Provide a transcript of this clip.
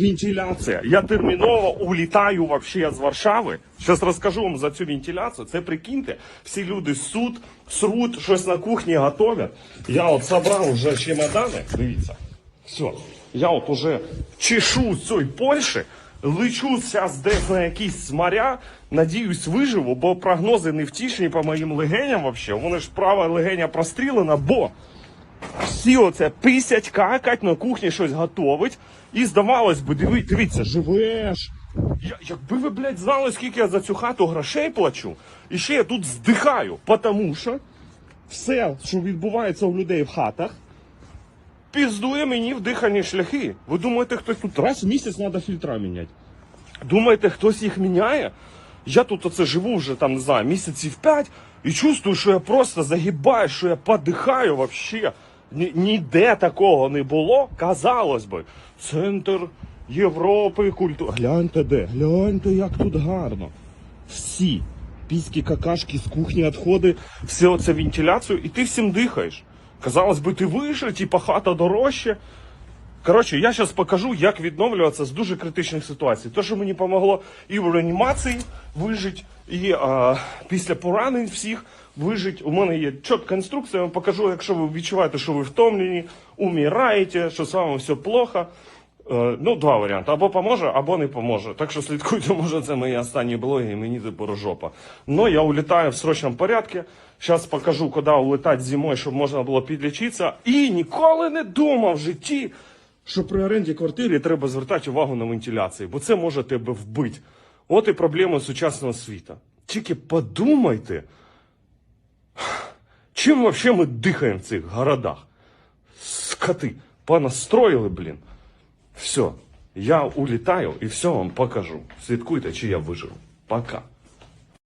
Вентиляція. Я терміново улітаю вообще з Варшави. Зараз розкажу вам за цю вентиляцію. Це прикиньте, всі люди ссут, срут, щось на кухні готовять. Я от собрав вже чемодани. Дивіться. Все. Я от уже чешу з цієї Польщі, лечу зараз десь на якісь моря. Надіюсь, виживу, бо прогнози не втішні по моїм легеням вообще. Мене ж права легеня прострілена, бо всі оце писять, какать, на кухні щось готовить. І здавалось би, диви, дивіться, живеш. Я, якби ви, блядь, знали, скільки я за цю хату грошей плачу, і ще я тут здихаю, тому що все, що відбувається у людей в хатах, піздує мені в дихальні шляхи. Ви думаєте, хтось тут раз в місяць треба фільтра міняти? Думаєте, хтось їх міняє? Я тут оце живу вже там, не знаю, місяців п'ять і чувствую, що я просто загибаю, що я подихаю вообще. Ні- Ніде такого не було. Казалось би, центр Європи, культури. Гляньте де, гляньте, як тут гарно. Всі піські какашки з кухні відходи, все оце вентиляцію, і ти всім дихаєш. Казалось би, ти вийшов, типа хата дорожче. Коротше, я зараз покажу, як відновлюватися з дуже критичних ситуацій. Те, що мені допомогло і в реанімації вижити, і а, після поранень всіх вижити. У мене є чітка інструкція, я вам покажу, якщо ви відчуваєте, що ви втомлені, умираєте, що з вами все плохо. Е, ну, два варіанти. Або поможе, або не поможе. Так що слідкуйте, може, це мої останні блоги, і мені тепер жопа. Но я улітаю в срочному порядку. Зараз покажу, куди улетати зимою, щоб можна було підлічитися. І ніколи не думав в житті, що при оренді квартири треба звертати увагу на вентиляцію, бо це може тебе вбити. От і проблема сучасного світу. Тільки подумайте, чим вообще ми дихаємо в цих городах? Скоти, понастроїли, блін. Все, я улітаю і все вам покажу. Слідкуйте, чи я виживу. Пока.